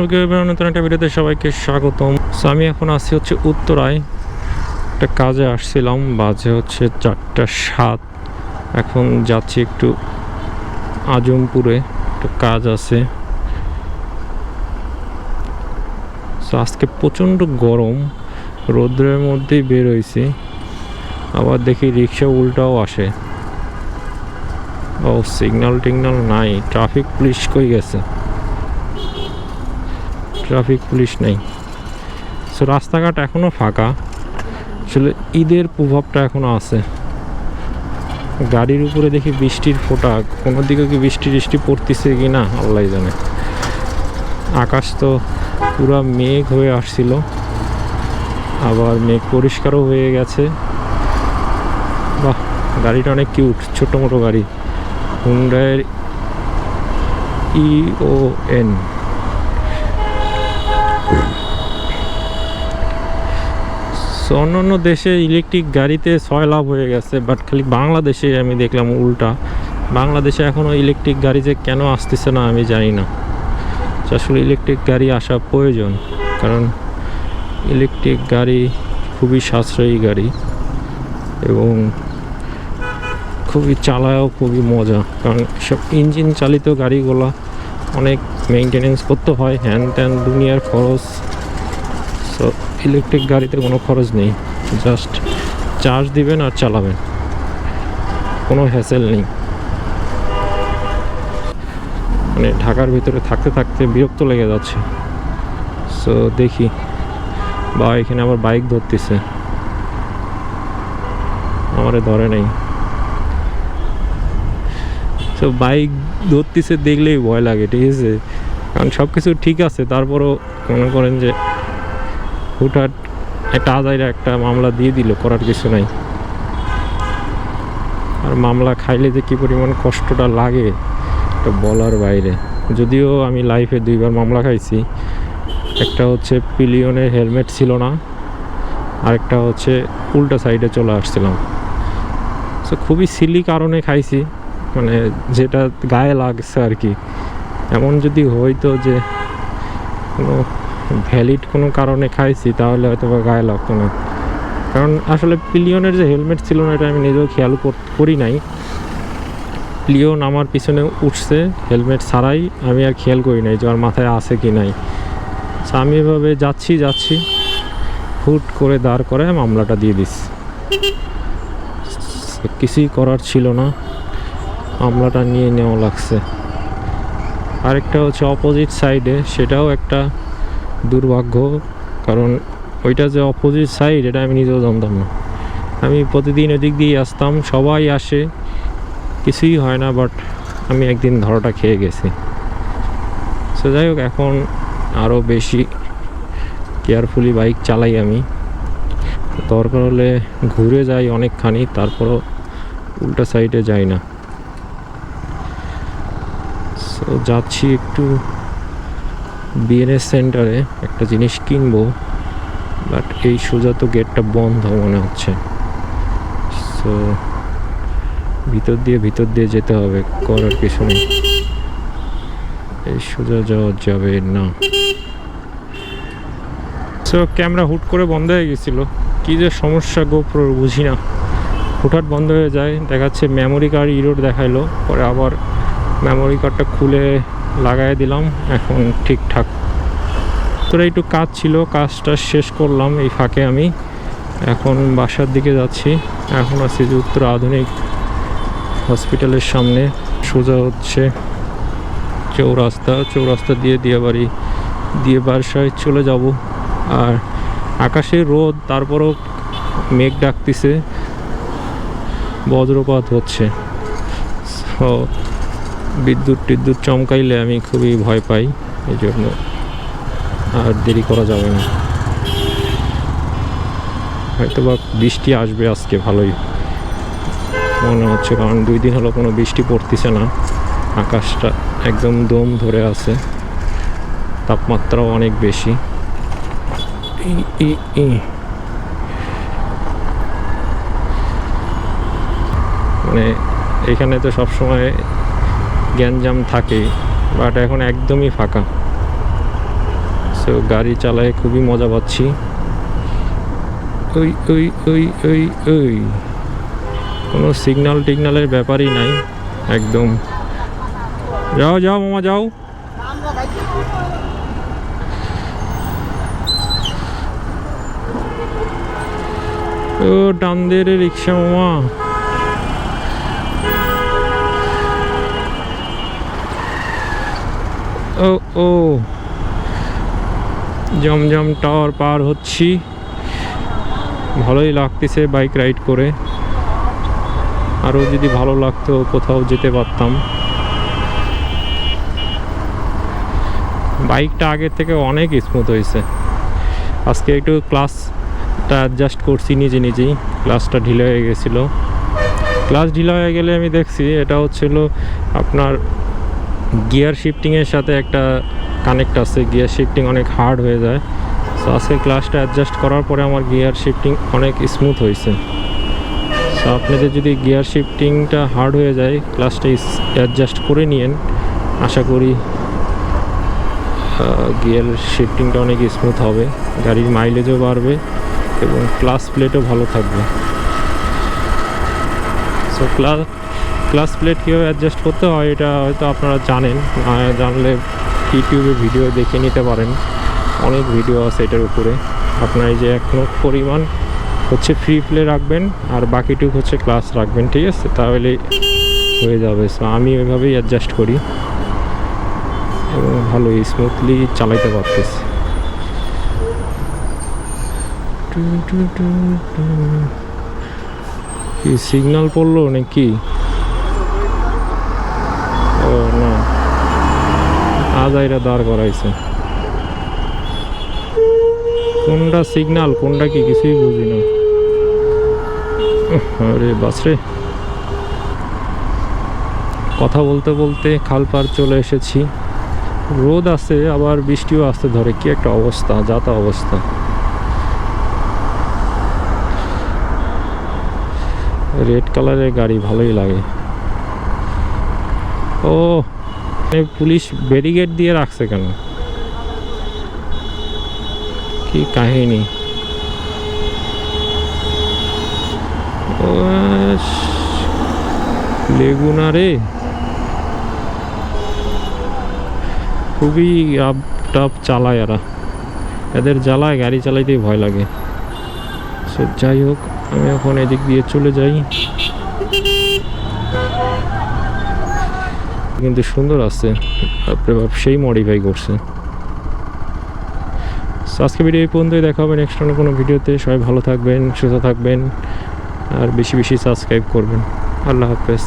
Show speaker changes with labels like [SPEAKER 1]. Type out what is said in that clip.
[SPEAKER 1] নতুন ভিডিওতে সবাইকে স্বাগতম। আমি এখন আছি হচ্ছে উত্তরায়। একটা কাজে আসছিলাম, বাজে হচ্ছে চারটা সাত। এখন যাচ্ছি একটু আজমপুরে, একটা কাজ আছে। আজকে প্রচণ্ড গরম, রৌদ্রের মধ্যেই বের হয়েছি। আবার দেখি রিক্সা উল্টাও আসে। ও সিগন্যাল টিগনাল নাই ট্রাফিক পুলিশ কই গেছে? ট্রাফিক পুলিশ নেই। সো রাস্তাঘাট এখনও ফাঁকা। আসলে ঈদের প্রভাবটা এখনও আছে। গাড়ির উপরে দেখি বৃষ্টির ফোটা। কোনো দিকে কি বৃষ্টি টিষ্টি পড়তেছে কি না আল্লাহ জানে। আকাশ তো পুরো মেঘ হয়ে আসছিল। আবার মেঘ পরিষ্কারও হয়ে গেছে। বাহ, গাড়িটা অনেক কিউট ছোটো মোটো গাড়ি। হুন্ডায়ের ইও এন সো অন্যান্য দেশে ইলেকট্রিক গাড়িতে ছয় লাভ হয়ে গেছে বাট খালি বাংলাদেশে আমি দেখলাম উল্টা। বাংলাদেশে এখনও ইলেকট্রিক গাড়ি যে কেন আসতেছে না আমি জানি না। আসলে ইলেকট্রিক গাড়ি আসা প্রয়োজন, কারণ ইলেকট্রিক গাড়ি খুবই সাশ্রয়ী গাড়ি এবং খুবই চালায়ও খুবই মজা, কারণ সব ইঞ্জিন চালিত গাড়িগুলো অনেক মেনটেনেন্স করতে হয় হ্যান ত্যান দুনিয়ার খরচ সো ইলেকট্রিক গাড়িতে কোনো খরচ নেই। জাস্ট চার্জ দিবেন আর চালাবেন। কোনো হ্যাসেল নেই। মানে ঢাকার ভিতরে থাকতে থাকতে বিরক্ত লেগে যাচ্ছে। সো দেখি। বা, এখানে আবার বাইক ধরতেছে। আমারে ধরে নেই। তো বাইক ধরতেছে দেখলেই ভয় লাগে, ঠিক আছে? কারণ সব কিছু ঠিক আছে, তারপরও মনে করেন যে হুটহাট একটা আদায়রা একটা মামলা দিয়ে দিল, করার কিছু নাই। আর মামলা খাইলে যে কী পরিমাণ কষ্টটা লাগে, এটা বলার বাইরে। যদিও আমি লাইফে দুইবার মামলা খাইছি, একটা হচ্ছে পিলিয়নের হেলমেট ছিল না, আরেকটা হচ্ছে উল্টা সাইডে চলে আসছিলাম। সো খুবই সিলি কারণে খাইছি মানে যেটা গায়ে লাগছে আর কি। এমন যদি হইতো যে কোনো ভ্যালিড কোনো কারণে খাইছি, তাহলে হয়তো বা গায়ে লাগতো না। কারণ আসলে পিলিয়নের যে হেলমেট ছিল না, এটা আমি নিজেও খেয়াল করি নাই। পিলিয়ন আমার পিছনে উঠছে, হেলমেট ছাড়াই আমি আর খেয়াল করি নাই যে আমার মাথায় আছে কি নাই। আমি এভাবে যাচ্ছি যাচ্ছি, হুট করে দাঁড় করে মামলাটা দিয়ে দিস। কিছুই করার ছিল না। মামলাটা নিয়ে নেওয়া লাগছে। আরেকটা হচ্ছে অপোজিট সাইডে সেটাও একটা দুর্ভাগ্য, কারণ ওইটা যে অপোজিট সাইড এটা আমি নিজেও জানতাম না। আমি প্রতিদিন ওদিক দিয়ে আসতাম, সবাই আসে, কিছুই হয় না বাট আমি একদিন ধরাটা খেয়ে গেছি। সো যাই হোক, এখন আরও বেশি কেয়ারফুলি বাইক চালাই আমি। দরকার হলে ঘুরে যাই অনেকখানি, তারপরও উল্টা সাইডে যাই না। সো যাচ্ছি একটু বিএনএস সেন্টারে একটা জিনিস কিনবো বাট এই সোজা তো গেটটা বন্ধ মনে হচ্ছে। সো ভিতর দিয়ে ভিতর দিয়ে যেতে হবে, করার কিছু নেই। এই সোজা যাওয়া যাবে না। সো ক্যামেরা হুট করে বন্ধ হয়ে গেছিল। কী যে সমস্যা গোপ্রোর বুঝি না। হুটহাট বন্ধ হয়ে যায়, দেখাচ্ছে মেমোরি কার্ড ইরোড দেখাইলো, পরে আবার মেমোরি কার্ডটা খুলে লাগাই দিলাম, এখন ঠিকঠাক। তোরা একটু কাজ ছিল, কাজটা শেষ করলাম এই ফাঁকে আমি। এখন বাসার দিকে যাচ্ছি, এখন আছি যে উত্তর আধুনিক হসপিটালের সামনে। সোজা হচ্ছে চৌরাস্তা চৌরাস্তা দিয়ে দিয়ে বাড়ি দিয়ে বাসায় চলে যাব। আর আকাশে রোদ, তারপরও মেঘ ডাকতেছে, বজ্রপাত হচ্ছে। বিদ্যুৎ টিদ্যুৎ চমকাইলে আমি খুবই ভয় পাই এই জন্য আর দেরি করা যাবে না। হয়তো বা বৃষ্টি আসবে আজকে ভালোই। মনে হচ্ছে কারণ দুই দিন হলো কোনো বৃষ্টি পড়তেছে না। আকাশটা একদম দম ধরে আছে। তাপমাত্রাও অনেক বেশি। মানে এখানে তো সবসময় গ্যাঞ্জাম থাকে বাট এখন একদমই ফাঁকা। সো গাড়ি চালায় খুবই মজা পাচ্ছি। ওই ওই ওই ওই ওই। কোনো সিগন্যাল টিগনালের ব্যাপারই নাই, একদম। যাও যাও, মামা, যাও। ও, ডান দিয়ে রে রিক্সা, মামা। ও ও। জমজম টাওয়ার পার হচ্ছি। ভালোই লাগতেছে বাইক রাইড করে। আরও যদি ভালো লাগতো কোথাও যেতে পারতাম। বাইকটা আগের থেকে অনেক স্মুথ হয়েছে। আজকে একটু ক্লাসটা অ্যাডজাস্ট করছি নিজে নিজেই। ক্লাসটা ঢিলে হয়ে গেছিল। ক্লাস ঢিলা হয়ে গেলে আমি দেখছি, এটা হচ্ছিল আপনার গিয়ার শিফটিংয়ের সাথে একটা কানেক্ট আছে। গিয়ার শিফটিং অনেক হার্ড হয়ে যায়। সো আজকে ক্লাসটা অ্যাডজাস্ট করার পরে আমার গিয়ার শিফটিং অনেক স্মুথ হয়েছে। সো আপনাদের যদি গিয়ার শিফটিংটা হার্ড হয়ে যায়, ক্লাসটা অ্যাডজাস্ট করে নিয়েন। আশা করি গিয়ার শিফটিংটা অনেক স্মুথ হবে। গাড়ির মাইলেজও বাড়বে এবং ক্লাস প্লেটও ভালো থাকবে। সো ক্লাস ক্লাস প্লেট কীভাবে অ্যাডজাস্ট করতে হয়, এটা হয়তো আপনারা জানেন। জানলে ইউটিউবে ভিডিও দেখে নিতে পারেন। অনেক ভিডিও আছে এটার উপরে। আপনার এই যে এক পরিমাণ হচ্ছে ফ্রি প্লে রাখবেন, আর বাকিটুকু হচ্ছে ক্লাস রাখবেন, ঠিক আছে? তাহলে হয়ে যাবে। সো আমি ওইভাবেই অ্যাডজাস্ট করি। এবং ভালো স্মুথলি চালাইতে পারতেছি। কি সিগন্যাল পড়ল নাকি? ও না। আজ এরা দাঁড় করাইছে। কোনটা সিগন্যাল কোনটা কি কিছুই বুঝি না। আরে বাসরে কথা বলতে বলতে খাল পার চলে এসেছি। রোদ আছে, আবার বৃষ্টিও আসতে ধরে কি একটা অবস্থা, যাতা অবস্থা। রেড কালারের গাড়ি ভালোই লাগে। ও পুলিশ ব্যারিকেড দিয়ে রাখছে কেন? কি কাহিনী? লেগুনা রে। খুবই আপ টাপ চালায় এরা। এদের জ্বালায়, গাড়ি চালাইতেই ভয় লাগে। যাই হোক, আমি এখন এদিক দিয়ে চলে যাই। কিন্তু সুন্দর আছে। তারপরে সেই মডিফাই করছে। আজকে ভিডিও এই পর্যন্তই। দেখা হবে নেক্সট অন্য কোনো ভিডিওতে সবাই ভালো থাকবেন, সুস্থ থাকবেন, আর বেশি বেশি সাবস্ক্রাইব করবেন। আল্লাহ হাফেজ।